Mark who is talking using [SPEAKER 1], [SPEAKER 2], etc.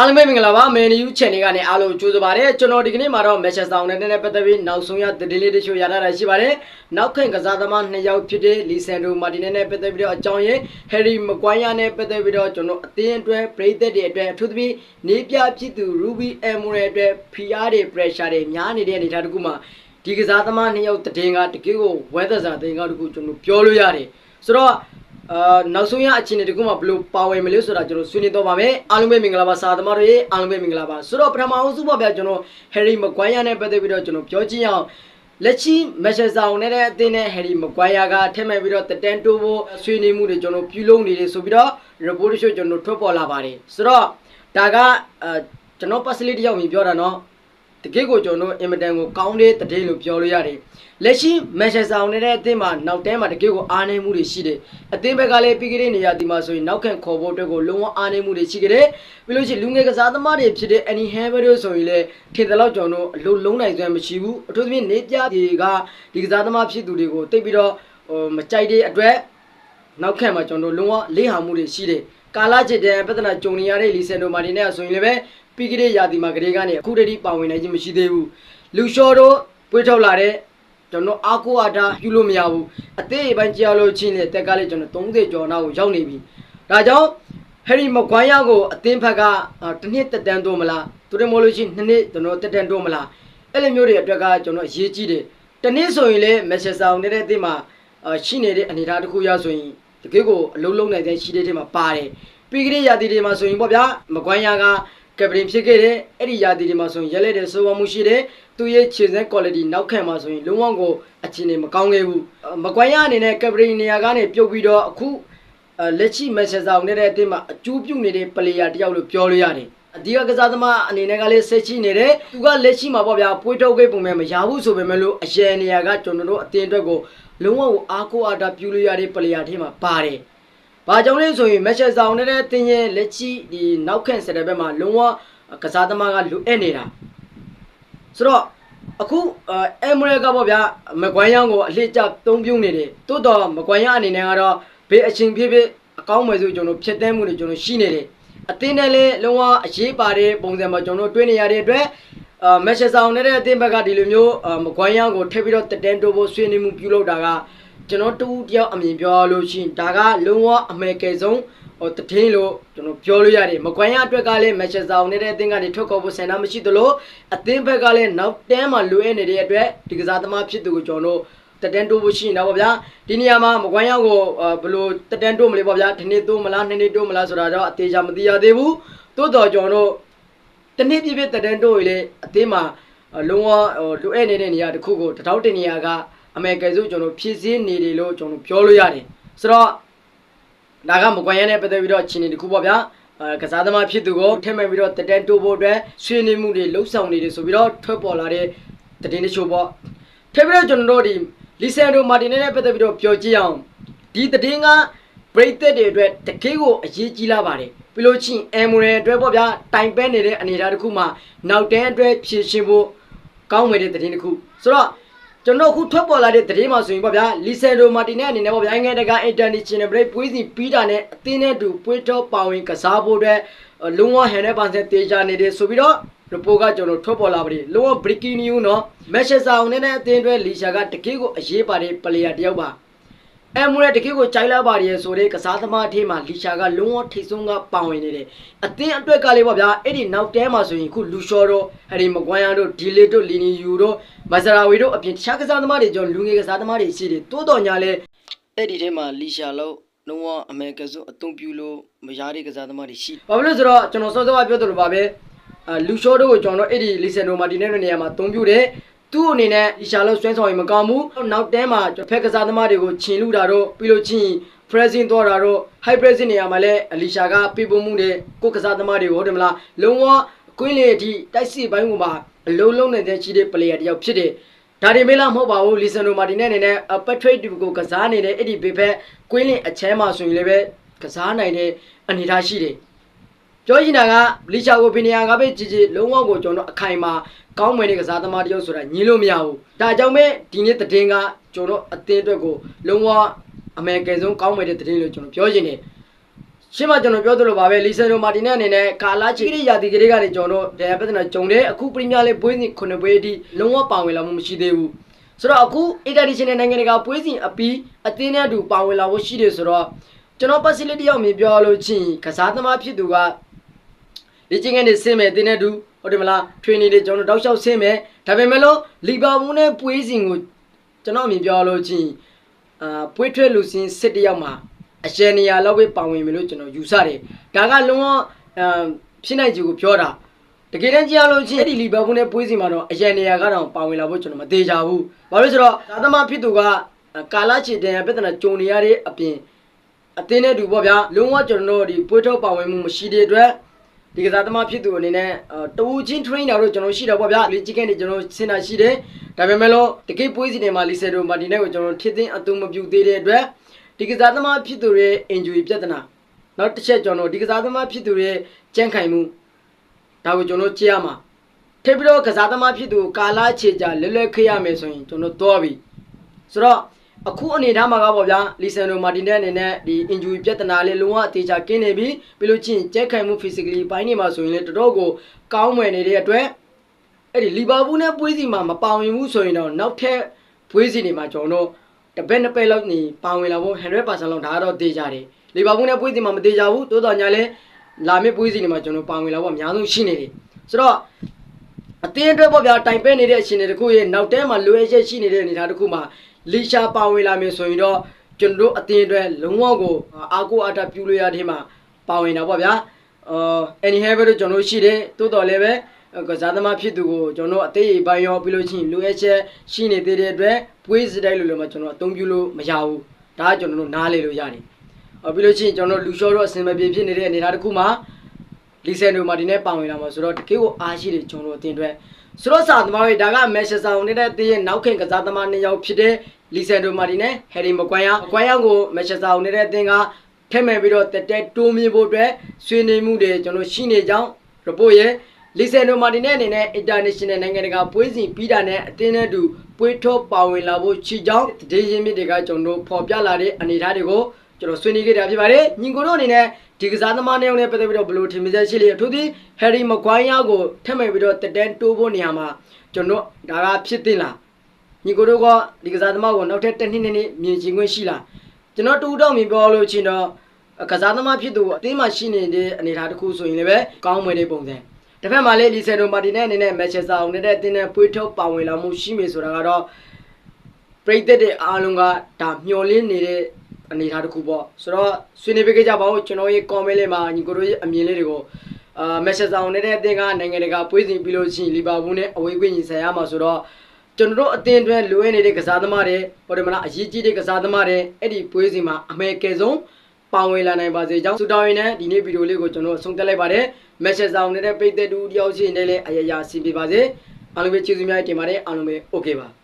[SPEAKER 1] အားလုံးပဲမင်္ဂလာပါမန်ယူ channel ကနေအားလုံးကြိုဆိုပါရစေကျွန်တော်ဒီကနေ့မှာတော့ Manchester United နဲ့ပတ်သက်ပြီးနောက်ဆုံးရသတင်းလေးတချို့ရထားတာရှိပါတယ်နောက်ခင်ကစားသမားနှစ်ယောက်ဖြစ်တဲ့ Lisandro Martinez နဲ့ပတ်သက်ပြီးတော့အကြောင်းရင်း Harry Maguire နဲ့ပတ်သက်ပြီးတော့ကျွန်တော်အသင်းအတွက်ပြည်သက်တွေအတွက်အထူးသဖြင့်နေပြဖြစ်သူ Ruby Amorim အတွက် PR တွေ pressure တွေများနေတဲ့အနေအထားတစ်ခုမှာဒီကစားသမားနှစ်ယောက်တည်ငါတကယ်ကို weather စာတင်ကားတစ်ခုကျွန်တော်ပြောလို့ရတယ်ဆိုတော့ အာနောက်ဆုံးရအခြေအနေတခုမှဘလို့ပါဝင်မလို့ဆိုတာကျွန်တော်ဆွေးနွေးတော့ပါမယ်အားလုံးပဲမင်္ဂလာပါစာသမားတွေအားလုံးပဲမင်္ဂလာပါဆိုတော့ပထမအောင်စုပါဗျာကျွန်တော် Harry Maguire နဲ့ပတ်သက်ပြီးတော့ကျွန်တော်ပြောချင်အောင်လက်ရှိ Manchester United နဲ့အသင်းနဲ့ Harry Maguire ကထက်မဲ့ပြီးတော့တတန်တိုးဖို့ဆွေးနွေးမှုတွေကျွန်တော်ပြုလုပ်နေတယ်ဆိုပြီးတော့ report တချို့ကျွန်တော်ထွက်ပေါ်လာပါတယ်ဆိုတော့ဒါကအာကျွန်တော် personally တယောက်မြင်ပြောတာเนาะ တကယ့်ကိုကျွန်တော်တို့အင်မတန်ကိုကောင်းတဲ့တည်လို့ပြောလို့ရတယ်လက်ရှိမန်ချက်စတာယူနိုက်တက်အသင်းမှာနောက်တန်းမှာတကယ့်ကိုအားနည်းမှုတွေရှိတယ်အသင်းဘက်ကလည်းပြီးခဲ့တဲ့နေရာဒီမှာဆိုရင်နောက်ခံခေါ်ဖို့အတွက်ကိုလုံးဝအားနည်းမှုတွေရှိကြတယ်ပြီးလို့ရှိရင်လူငယ်ကစားသမားတွေဖြစ်တဲ့ Annie Hammer တို့ဆိုရင်လည်းထင်တယ်လို့ကျွန်တော်တို့အလုံးလုံးနိုင်စွမ်းမရှိဘူးအထူးသဖြင့်နေပြတွေကဒီကစားသမားဖြစ်သူတွေကိုတိတ်ပြီးတော့ဟိုမကြိုက်တဲ့အတွက်နောက်ခက်မှာကျွန်တော်တို့လုံးဝလေးဟာမှုတွေရှိတယ်ကာလာချစ်တဲ့ပြဿနာကြုံနေရတဲ့လီဆန်ဒိုမာတီနဲ့ဆိုရင်လည်း ပဲပြီးကြတဲ့ရာသီမှာကလေးကနေအခုတည်းကပါဝင်နိုင်ခြင်းမရှိသေးဘူးလူရှော့တို့ပွေးထုတ်လာတဲ့ကျွန်တော်အာကိုအာတာယူလို့မရဘူးအသေးအပိုင်းကြောက်လို့ချင်းလေတက်ကလေးကျွန်တော်30ကျော်နောက်ကိုရောက်နေပြီဒါကြောင့်ဟယ်ရီမကွိုင်းယာကိုအသင်းဖက်ကအာတစ်နှစ်တက်တန်းတော့မလားသူတို့မလို့ရှိရင်နှစ်နှစ်ကျွန်တော်တက်တန်းတော့မလားအဲ့လိုမျိုးတွေအတွက်ကကျွန်တော်အရေးကြီးတယ်တနေ့ဆိုရင်လေမက်ဆက်ဆာအောင်တဲ့အသင်းမှာအာရှိနေတဲ့အနေအထားတစ်ခုရဆိုရင်တကယ်ကိုအလုံးလုံးနိုင်တဲ့ရှိတဲ့ထဲမှာပါတယ်ပြီးကြတဲ့ရာသီတွေမှာဆိုရင်ပေါ့ဗျာမကွိုင်းယာက ကပရင်ဖြစ်ခဲ့တဲ့အဲ့ဒီရာသီတွေမှာဆိုရင်ရက်လက်တဲ့စိုးဝမှုရှိတဲ့သူရဲ့ခြေစမ်း quality နောက်ခံမှာဆိုရင်လုံးဝကိုအခြေအနေမကောင်းခဲ့ဘူးမကွိုင်းယာအနေနဲ့ကပရင်နေရာကနေပြုတ်ပြီးတော့အခုလက်ရှိမက်ဆက်ဆာအောင်တဲ့အတင်းမှာအကျိုးပြုနေတဲ့ player တယောက်လို့ပြောလို့ရတယ်အဒီကကစားသမားအနေနဲ့ကလည်းဆက်ရှိနေတယ်သူကလက်ရှိမှာပေါ့ဗျာပွေးထုတ်ခဲ့ပုံမဲ့မရဘူးဆိုပေမဲ့လို့အရန်နေရာကကျွန်တော်တို့အတင်းအတွက်ကိုလုံးဝကိုအားကိုးအားတာပြုလို့ရတဲ့ player ထဲမှာပါတယ်။ ဘာကြောင့်လဲဆိုရင်မက်ချက်ဆောင်နေတဲ့တင်းရဲ့လက်ရှိဒီနောက်ခံစတဲ့ဘက်မှာလုံးဝကစားသမားကလိုအပ်နေတာ။ဆိုတော့အခုအဲမရကပေါ့ဗျာမကွိုင်းရောင်းကိုအလှည့်ကျသုံးပြုံးနေတယ်။တိုးတော့မကွိုင်းရအနေနဲ့ကတော့ဘေးအချင်းဖြစ်ဖြစ်အကောင်းမယ်ဆိုကျွန်တော်ဖြတ်သိမ်းမှုတွေကျွန်တော်ရှိနေတယ်။အတင်းနဲ့လည်းလုံးဝအရေးပါတဲ့ပုံစံမှာကျွန်တော်တွေ့နေရတဲ့အတွက်အာမက်ချက်ဆောင်နေတဲ့အတင်းဘက်ကဒီလိုမျိုးမကွိုင်းရောင်းကိုထပ်ပြီးတော့တတန်တိုးဖို့ဆွေးနွေးမှုပြုလုပ်တာက ကျွန်တော်တူတယောက်အမြင်ပြောလို့ရှိရင်ဒါကလုံးဝအမေကယ်ဆုံးဟိုတထင်းလို့ကျွန်တော်ပြောလို့ရတယ်မကွမ်းရအတွက်ကလည်းမက်ချက်ဆောင်နေတဲ့အသင်းကနေထွက်ခေါ်ဖို့ဆန္ဒမရှိသလိုအသင်းဘက်ကလည်းနောက်တန်းမှာလွဲနေတဲ့အတွက်ဒီကစားသမားဖြစ်သူကိုကျွန်တော်တို့တတန်တိုးဖို့ရှိနေတာပေါ့ဗျာဒီနေရာမှာမကွမ်းရောက်ကိုဘယ်လိုတတန်တိုးမလဲပေါ့ဗျာဒီနေ့တိုးမလားနှစ်နေ့တိုးမလားဆိုတာတော့အသေးချာမသိရသေးဘူးတိုးတော်ကျွန်တော်တို့တနေ့ပြည့်ပြည့်တတန်တိုးရလေအသင်းမှာလုံးဝဟိုလိုအပ်နေတဲ့နေရာတစ်ခုကိုတထောက်တင်နေရာက အမေကယ်စုကျွန်တော်ဖြည့်စည်းနေတယ်လို့ကျွန်တော်ပြောလို့ရတယ်ဆိုတော့ဒါကမကွန်ရနဲ့ပတ်သက်ပြီးတော့ချင်းနေတခုပေါ့ဗျာအဲကစားသမားဖြစ်သူကိုထည့်မဲ့ပြီးတော့တတန်တိုးဖို့အတွက်ဆွေးနွေးမှုတွေလှုပ်ဆောင်နေတယ်ဆိုပြီးတော့ထွက်ပေါ်လာတဲ့တည်င်းတချို့ပေါ့ထည့်ပြီးတော့ကျွန်တော်တို့ဒီလီဆန်ဒိုမာတင်နဲ့ပတ်သက်ပြီးတော့ပြောကြည့်အောင်ဒီတည်င်းက break တဲ့တွေအတွက်တကယ်ကိုအရေးကြီးလာပါတယ်ပြီးလို့ချင်းအမ်မရယ်အတွက်ပေါ့ဗျာတိုင်ပဲနေတဲ့အနေအထားတစ်ခုမှာနောက်တန်းအတွက်ဖြည့်ရှင်ဖို့ကောင်းမယ်တဲ့တည်င်းတစ်ခုဆိုတော့ ကျွန်တော်ခုထွက်ပေါ်လာတဲ့သတင်းမှာဆိုရင်ပေါ့ဗျာလီဆန်ဒိုမာတီနဲ့အနေနဲ့ပေါ့ဗျာအင်္ဂလန်တကာအင်တာနက်ရှင်နယ်ဘရိတ်ပွေးစီပြီးတာနဲ့အသင်းနဲ့တူပွေးတော့ပါဝင်ကစားဖို့အတွက်လုံဝဟန်နဲ့ပန်ဆက်တေချာနေတယ်ဆိုပြီးတော့ရပိုကကျွန်တော်ထွက်ပေါ်လာပြီလုံဝဘရစ်ကီနီယူနော်မက်ရှက်ဆာအောင်နဲ့အသင်းအတွက်လီရှာကတကယ့်ကိုအရေးပါတဲ့ပလေယာတယောက်ပါ အဲမူရဲ့တကယ်ကိုကြိုက်လာပါရဲ့ဆိုတဲ့ကစားသမားအထင်းမှာလီရှာကလုံးဝထိတ်ဆုံးကပါဝင်နေတယ်အသင်းအတွက်ကလေးပေါ့ဗျာအဲ့ဒီနောက်တဲမှာဆိုရင်ခုလူရှော်တို့ဟယ်ရီမကွမ်ယာတို့ဒီလီတို့လီနီယူတို့မဇရာဝီတို့အပြင်တခြားကစားသမားတွေကျွန်တော်လူငယ်ကစားသမားတွေရှိတယ်တိုးတော်ညာလဲအဲ့ဒီထဲမှာလီရှာလို့လုံးဝအမေကစုအသုံးပြုလို့မရတဲ့ကစားသမားတွေရှိဘာဖြစ်လို့ဆိုတော့ကျွန်တော်စောစောကပြောသလိုပါပဲအာလူရှော်တို့ကိုကျွန်တော်အဲ့ဒီလီဆန်နိုမာတီနဲ့နေရာမှာအသုံးပြုတယ် သူ့အနေနဲ့ဒီရှာလို့ဆွဲဆောင်ရင်မကောင်းဘူးနောက်တန်းမှာဖက်ကစားသမားတွေကိုခြင်လူတာတော့ပြီးလို့ချင်း pressing တော့တာတော့ high pressing နေရာမှာလည်းအလီရှာကပြပုံမှုတဲ့ကိုကစားသမားတွေကိုဟုတ်တယ်မလားလုံးဝကွင်းလေအထိတိုက်စစ်ပိုင်းကမှာအလုံးလုံးနေတဲ့ရှိတဲ့ player တယောက်ဖြစ်တယ်ဒါတွေမေးလားမဟုတ်ပါဘူးလီဆန်နိုမာတီနဲ့အနေနဲ့ပက်ထရိတ်ကိုကစားနေတဲ့အဲ့ဒီဘေဘက်ကွင်းလင်အချမ်းမှာဆိုရင်လည်းပဲကစားနိုင်တဲ့အနေအထားရှိတယ် ပြောချင်တာကလီချာကိုပီနီယာကပဲကြည်ကြည်လုံးဝကိုကျွန်တော်အခိုင်မှာကောင်းမွန်တဲ့ကစားသမားတယောက်ဆိုတာညင်းလို့မရဘူးဒါကြောင့်ပဲဒီနေ့တည်င်းကကျွန်တော်အသင်းအတွက်ကိုလုံးဝအမေရိကန်ဆုံးကောင်းမွန်တဲ့တည်င်းလို့ကျွန်တော်ပြောချင်တယ်ရှင်းမကျွန်တော်ပြောသလိုပါပဲလီဆန်ဒိုမာတီနဲ့အနေနဲ့ကာလာချီရီယာတီကလေးကနေကျွန်တော်တို့တရားပြဿနာကြုံတယ်အခုပရီးမီးယားလိပွဲစဉ်ခုနှစ်ပွဲအထိလုံးဝပါဝင်လာမှုမရှိသေးဘူးဆိုတော့အခု international နိုင်ငံတကာပွဲစဉ်အပီးအသင်းနဲ့အတူပါဝင်လာဖို့ရှိတယ်ဆိုတော့ကျွန်တော် facility ရောက်မြင်ပြောလို့ချင်းကစားသမားဖြစ်သူက လေ့ကျင့်ခန်းတွေဆင်းမယ်တင်းနဲ့တူဟုတ်တယ်မလား training တွေကျွန်တော်တောက်လျှောက်ဆင်းမယ်ဒါပေမဲ့လို့လီဗာပူးနဲ့ပွဲစဉ်ကိုကျွန်တော်အမြင်ပြောလို့ချင်းအာပွဲထွက်လူစင်းစစ်တယောက်မှာအရန်နေရာလောက်ပဲပါဝင်မယ်လို့ကျွန်တော်ယူဆတယ်ဒါကလုံးဝအမ်ဖြစ်နိုင်ချေကိုပြောတာတကယ်တမ်းကြည့်ရလို့ချင်းအဲ့ဒီလီဗာပူးနဲ့ပွဲစီမှာတော့အရန်နေရာကတော့ပါဝင်လာဖို့ကျွန်တော်မသေးချဘူးဘာလို့လဲဆိုတော့သာသမာဖြစ်သူကကာလာချီတန်ရပြဿနာကြုံနေရတဲ့အပြင်အသင်းနဲ့တူပေါ့ဗျာလုံးဝကျွန်တော်တို့ဒီပွဲထုတ်ပါဝင်မှုမရှိတဲ့အတွက် ဒီကစားသမားဖြစ်သူအနေနဲ့တူချင်း trainer တို့ကျွန်တော်ရှိတော့ပေါ့ဗျာလေ့ကျင့်ခန်းတွေကျွန်တော်ဆင်တာရှိတယ်ဒါပေမဲ့လို့တကိတ်ပွဲစီတွေမှာလီဆယ်ဒိုမာတီနဲ့ကိုကျွန်တော်ထစ်သိမ်းအသုံးမပြုသေးတဲ့အတွက်ဒီကစားသမားဖြစ်သူရဲ့ injury ပြဿနာနောက်တစ်ချက်ကျွန်တော်ဒီကစားသမားဖြစ်သူရဲ့ကြန့်ခိုင်မှုဒါကိုကျွန်တော်ကြည့်ရမှာထပ်ပြီးတော့ကစားသမားဖြစ်သူကိုကာလာခြေကြလွယ်လွယ်ခရမယ်ဆိုရင်ကျွန်တော်တော့ပြီဆိုတော့ အခုအနေထားမှာကပေါ့ဗျာလီဆန်ဒိုမာတင်တဲ့အနေနဲ့ဒီ injury ပြဿနာလေးလုံးဝအသေးချာကင်းနေပြီပြီးလို့ချင်းကြက်ခိုင်မှု physically ပိုင်းနေမှာဆိုရင်လေတော်တော်ကိုကောင်းမွယ်နေတဲ့အတွက်အဲ့ဒီလီဗာပူးနဲ့ပွဲစီမှာမပါဝင်ဘူးဆိုရင်တော့နောက်ထပ်ပွဲစီတွေမှာကျွန်တော်တို့တပည့်နှစ်ပည့်လောက်နေပါဝင်လာဖို့100%လောက်ဒါကတော့တေးကြတယ်လီဗာပူးနဲ့ပွဲစီမှာမတေးကြဘူးတိုးတော်ညာလဲလာမယ့်ပွဲစီတွေမှာကျွန်တော်ပါဝင်လာဖို့အများဆုံးရှိနေတယ်ဆိုတော့ အတင်းအတွက်ပေါ့ဗျာတိုင်ပဲနေတဲ့အချိန်တွေတခုရဲ့နောက်တဲမှာလွယ်ချက်ရှိနေတဲ့အနေအထားတစ်ခုမှာလီရှာပါဝင်လာမယ်ဆိုရင်တော့ကျွန်တော်တို့အတင်းအတွက်လုံးဝကိုအာကိုအာတာပြူလို့ရတဲ့မှာပါဝင်တာပေါ့ဗျာအော် anyhow ပဲတော့ကျွန်တော်တို့ရှိတယ်တိုးတော်လည်းပဲကစားသမားဖြစ်သူကိုကျွန်တော်အသေးအပိုင်းရောပြီးလို့ရှိရင်လိုအပ်ချက်ရှိနေသေးတဲ့အတွက်ပွဲစတိုက်လို့လည်းမကျွန်တော်အသုံးပြုလို့မရဘူးဒါကကျွန်တော်တို့နားလေလို့ရတယ်အော်ပြီးလို့ရှိရင်ကျွန်တော်လူလျှောတော့အစင်မပြေဖြစ်နေတဲ့အနေအထားတစ်ခုမှာ လီဆန်ဒိုမာတီနဲ့ပါဝင်လာမှာဆိုတော့တကယ်ကိုအားရှိတယ်ကျွန်တော်အတင်အတွက်ဆိုတော့စာသမားတွေဒါကမက်ရှ်ဆာဝင်နေတဲ့တင်းရဲ့နောက်ခင်ကစားသမားနှစ်ယောက်ဖြစ်တဲ့လီဆန်ဒိုမာတီနဲ့ဟယ်ရီမကွမ်ယာမကွမ်ယာကိုမက်ရှ်ဆာဝင်နေတဲ့တင်းကထက်မဲ့ပြီးတော့တက်တက်တိုးမြင်ဖို့အတွက်ဆွေးနွေးမှုတွေကျွန်တော်ရှိနေကြောင်း report ရဲ့လီဆန်ဒိုမာတင်နဲ့အနေနဲ့ international နိုင်ငံတကာပွဲစဉ်ပြီးတာနဲ့အသင်းနဲ့အတူပွဲထုတ်ပါဝင်လာဖို့ချီကြောင်းတည်ရင်းမြစ်တွေကကျွန်တော်တို့ဖော်ပြလာတဲ့အနေအထားတွေကို ကျွန်တော်ဆွေးနွေးခဲ့တာဖြစ်ပါတယ်ညီကိုတို့အနေနဲ့ဒီကစားသမားနဲ့နဲ့ပတ်သက်ပြီးတော့ဘယ်လိုထင်မြင်ချက်ရှိလဲအထူးသဖြင့်ဟယ်ရီမကွိုင်းယာကိုထပ်မဲ့ပြီးတော့တက်တန်းတိုးဖို့နေရာမှာကျွန်တော်ဒါကဖြစ်တင်လားညီကိုတို့ကဒီကစားသမားကိုနောက်ထပ်တစ်နှစ်နှစ်နှစ်မြင်ချင်ခွင့်ရှိလားကျွန်တော်တူတော့မြင်ပြောလို့ချင်းတော့ကစားသမားဖြစ်သူအသင်းမှာရှိနေတဲ့အနေအထားတစ်ခုဆိုရင်လည်းပဲကောင်းမွေတဲ့ပုံစံတစ်ဖက်မှာလည်းလီဆယ်ဒိုမာတီနဲ့အနေနဲ့မက်ချက်ဆာအောင်နဲ့တဲ့အတင်းနဲ့ပွေးထုတ်ပါဝင်လာမှုရှိမယ်ဆိုတာကတော့ပရိသတ်တွေအားလုံးကဒါမျှော်လင့်နေတဲ့ အနေထားတစ်ခုပေါ့ဆိုတော့ဆွေးနွေးပေးခဲ့ကြပါဦးကျွန်တော်ရဲ့ comment လေးမှာညီကိုတို့ရဲ့အမြင်လေးတွေကိုအာ message ဆောင်နေတဲ့အသင်းကနိုင်ငံတကာပွဲစဉ်ပြုလို့ရှိရင်လီဗာပူးနဲ့အဝေးကွင်းညီဆိုင်ရမှာဆိုတော့ကျွန်တော်တို့အသင်းအတွက်လိုအပ်နေတဲ့ကစားသမားတွေပေါ်တယ်မလားအရေးကြီးတဲ့ကစားသမားတွေအဲ့ဒီပွဲစဉ်မှာအမေကယ်ဆုံးပါဝင်လာနိုင်ပါစေကြောင်းဆုတောင်းရင်းနဲ့ဒီနေ့ဗီဒီယိုလေးကိုကျွန်တော်ဆုံးသက်လိုက်ပါတယ် message ဆောင်နေတဲ့ပိတ်သက်တူတယောက်ချင်းနဲ့လည်းအယယာဆင်ပြေပါစေအားလုံးပဲကျေးဇူးများတင်ပါတယ်အားလုံးပဲ okay ပါ